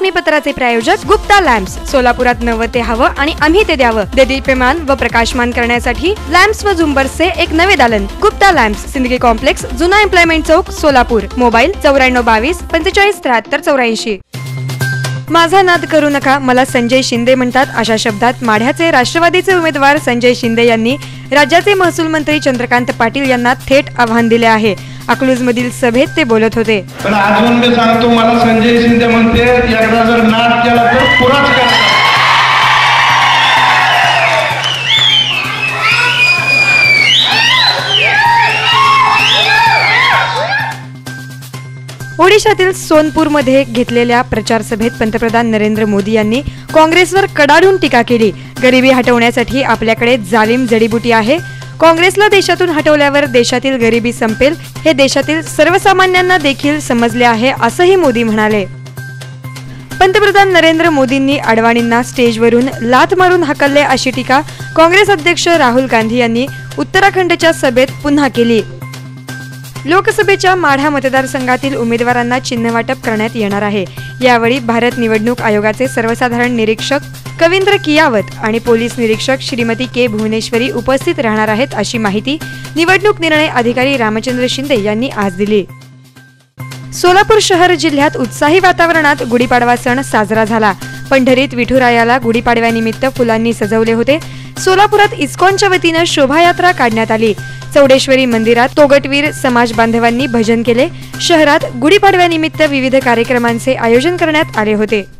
बातमीपत्राचे प्रायोजक गुप्ता लॅम्प्स. सोलापुरात नवं ते हवं आणि आम्ही ते द्यावं. देदीप्यमान व प्रकाशमान करण्यासाठी लॅम्प्स व झुंबर्सचे एक नवे दालन. गुप्ता लॅम्प्स सिंदगी कॉम्प्लेक्स जुना एम्प्लॉयमेंट चौक सोलापूर. मोबाईल चौऱ्याण्णव बावीस पंचेचाळीस त्र्याहत्तर चौऱ्याऐंशी. माझा नाद करू नका मला संजय शिंदे म्हणतात अशा शब्दात माढ्याचे राष्ट्रवादीचे उमेदवार संजय शिंदे यांनी राज्याचे महसूल मंत्री चंद्रकांत पाटील यांना थेट आव्हान दिले आहे. अकलूज मधील सभेत ते बोलत होते. पण अजून मी सांगतो मला संजय शिंदे म्हणते एकदा जर नाद केला तर पुराच करा ओडिशातील सोनपूरमध्ये घेतलेल्या प्रचार सभेत पंतप्रधान नरेंद्र मोदी यांनी काँग्रेसवर कडाडून टीका केली. गरिबी हटवण्यासाठी आपल्याकडे जालिम जडीबुटी आहे. काँग्रेसला देशातून हटवल्यावर देशातील गरिबी संपेल हे देशातील सर्वसामान्यांना देखील समजले आहे असंही मोदी म्हणाले. पंतप्रधान नरेंद्र मोदींनी अडवाणींना स्टेजवरून लाथ मारून हकलले अशी टीका काँग्रेस अध्यक्ष राहुल गांधी यांनी उत्तराखंडच्या सभेत पुन्हा केली. लोकसभेच्या माढा मतदारसंघातील उमेदवारांना चिन्ह वाटप करण्यात येणार आहे. यावेळी भारत निवडणूक आयोगाचे सर्वसाधारण निरीक्षक कविंद्र कियावत आणि पोलीस निरीक्षक श्रीमती के भुवनेश्वरी उपस्थित राहणार आहेत अशी माहिती निवडणूक निर्णय अधिकारी रामचंद्र शिंदे यांनी आज दिली. सोलापूर शहर जिल्ह्यात उत्साही वातावरणात गुढीपाडवा सण साजरा झाला. पंढरीत विठुरायाला गुढीपाडव्यानिमित्त फुलांनी सजवले होते. सोलापुरात इस्कॉनच्या वतीनं शोभायात्रा काढण्यात आली. चौडेश्वरी मंदिरात तोगटवीर समाज बांधवांनी भजन केले. शहरात गुढीपाडव्यानिमित्त विविध कार्यक्रमांचे आयोजन करण्यात आले होते.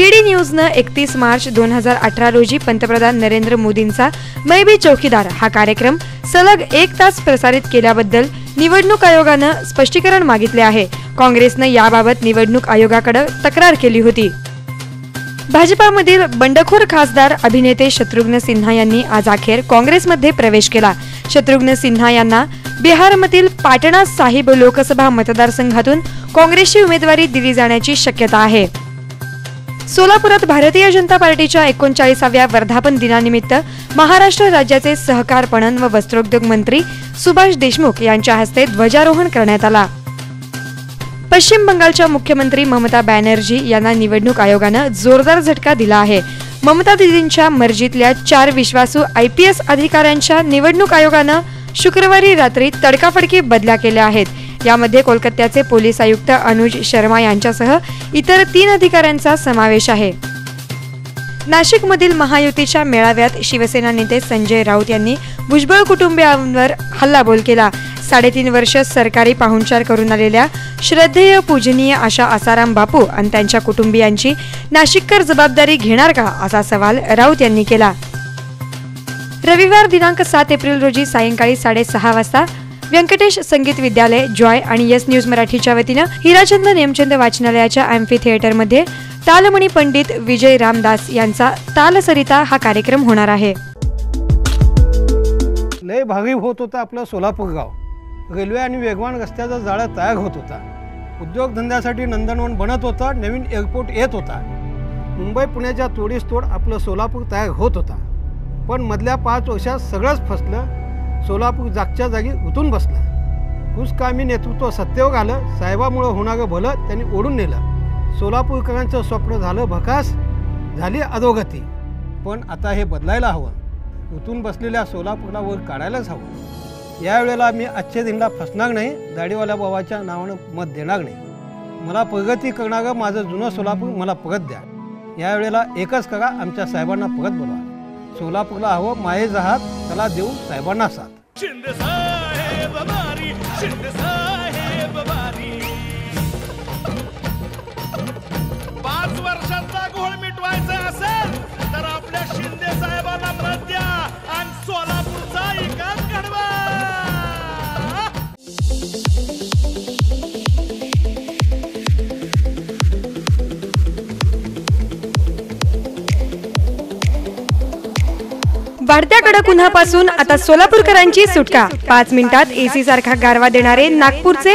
डीडी न्यूजनं एकतीस मार्च दोन हजार अठरा रोजी पंतप्रधान नरेंद्र मोदींचा मै बी चौकीदार हा कार्यक्रम सलग एक तास प्रसारित केल्याबद्दल निवडणूक आयोगानं स्पष्टीकरण मागितले आहे. काँग्रेसनं याबाबत निवडणूक आयोगाकडे तक्रार केली होती. भाजपामधील बंडखोर खासदार अभिनेते शत्रुघ्न सिन्हा यांनी आज अखेर काँग्रेसमध्ये प्रवेश केला. शत्रुघ्न सिन्हा यांना बिहारमधील पाटणा साहिब लोकसभा मतदारसंघातून काँग्रेसची उमेदवारी दिली जाण्याची शक्यता आहे. सोलापुरात भारतीय जनता पार्टीच्या एकोणचाळीसाव्या वर्धापन दिनानिमित्त महाराष्ट्र राज्याचे सहकार पणन व वस्त्रोद्योग मंत्री सुभाष देशमुख यांच्या हस्ते ध्वजारोहण करण्यात आला. पश्चिम बंगालच्या मुख्यमंत्री ममता बॅनर्जी यांना निवडणूक आयोगानं जोरदार झटका दिला आहे. ममता दिदींच्या मर्जीतल्या चार विश्वासू आय पी एस अधिकाऱ्यांच्या निवडणूक आयोगानं शुक्रवारी रात्री तडकाफडकी बदल्या केल्या आहेत. यामध्ये कोलकात्याचे पोलीस आयुक्त अनुज शर्मा यांच्यासह इतर तीन अधिकाऱ्यांचा समावेश आहे. नाशिकमधील महायुतीच्या मेळाव्यात शिवसेना नेते संजय राऊत यांनी भुजबळ कुटुंबियांवर हल्लाबोल केला. साडेतीन वर्ष सरकारी पाहुणचार करून आलेल्या श्रद्धेय पूजनीय अशा आसाराम बापू आणि त्यांच्या कुटुंबियांची नाशिककर जबाबदारी घेणार का असा सवाल राऊत यांनी केला. रविवार दिनांक सात एप्रिल रोजी सायंकाळी साडेसहा वाजता व्यंकटेश संगीत विद्यालय जॉय आणि यस न्यूज मराठीच्या वतीनं हिराचंद नेमचंद वाचनालयाच्या अँफी थिएटरमध्ये तालमणी पंडित विजय रामदास यांचा तालसरिता हा कार्यक्रम होणार आहे. लय भावी होत होतं आपलं सोलापूर गाव रेल्वे आणि वेगवान रस्त्याचा जाळा तयार होत होता. उद्योगधंद्यासाठी नंदनवन बनत होतं नवीन एअरपोर्ट येत होता. मुंबई पुण्याच्या तोडीस तोड आपलं सोलापूर तयार होत होता. पण मधल्या पाच वर्षात सगळंच फसलं सोलापूर जागच्या जागी उतून बसला. कुसकामी नेतृत्व सत्तेवर आलं साहेबामुळं होणारं भलं त्यांनी ओढून नेलं. सोलापूरकरांचं स्वप्न झालं भकास झाली अधोगती. पण आता हे बदलायला हवं. उतून बसलेल्या सोलापूरला वर काढायलाच हवं. यावेळेला मी आजच्या दिनला फसणार नाही दाढीवाल्या बाबाच्या नावानं मत देणार नाही. मला प्रगती करणारं माझं जुनं सोलापूर मला परत द्या. यावेळेला एकच करा आमच्या साहेबांना परत बोलवा. सोलापूरला हवं माये जहात त्याला देऊ साहेबांना साथ. वाढत्या कडक उन्हापासून आता सोलापूरकरांची सुटका. पाच मिनिटात एसी सारखा गारवा देणारे नागपूरचे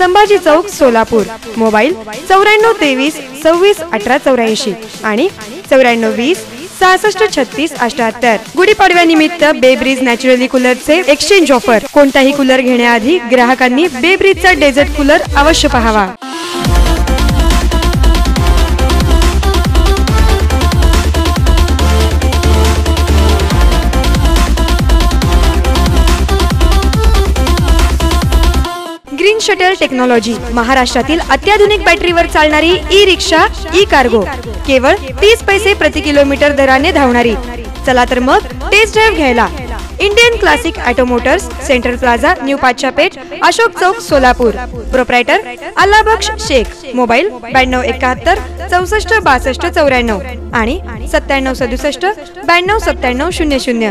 संभाजी चौक सोलापूर. मोबाईल चौऱ्याण्णव तेवीस सव्वीस अठरा चौऱ्याऐंशी आणि चौऱ्याण्णव वीस सहासष्ट छत्तीस अठ्याहत्तर. गुढीपाडव्यानिमित्त बेब्रिज नॅचरली कूलरचे एक्सचेंज ऑफर कोणताही कूलर घेण्याआधी ग्राहकांनी बेब्रिजचा डेझर्ट कूलर अवश्य पाहावा. शटल टेक्नॉलॉजी महाराष्ट्रातील अत्याधुनिक बॅटरीवर चालणारी ई रिक्षा ई कार्गो केवळ तीस पैसे प्रति किलोमीटर दराने धावणारी. चला तर मग टेस्ट ड्राईव्ह घ्यायला. Indian classic automotors central plaza new Pachapeth Ashok chowk Solapur proprietor Allabaksh Shaikh mobile ब्याण्णव एकाहत्तर चौसष्ट बासष्ट चौऱ्याण्णव. आणि सत्त्याण्णव सदुसष्ट ब्याण्णव सत्त्याण्णव शून्य शून्य.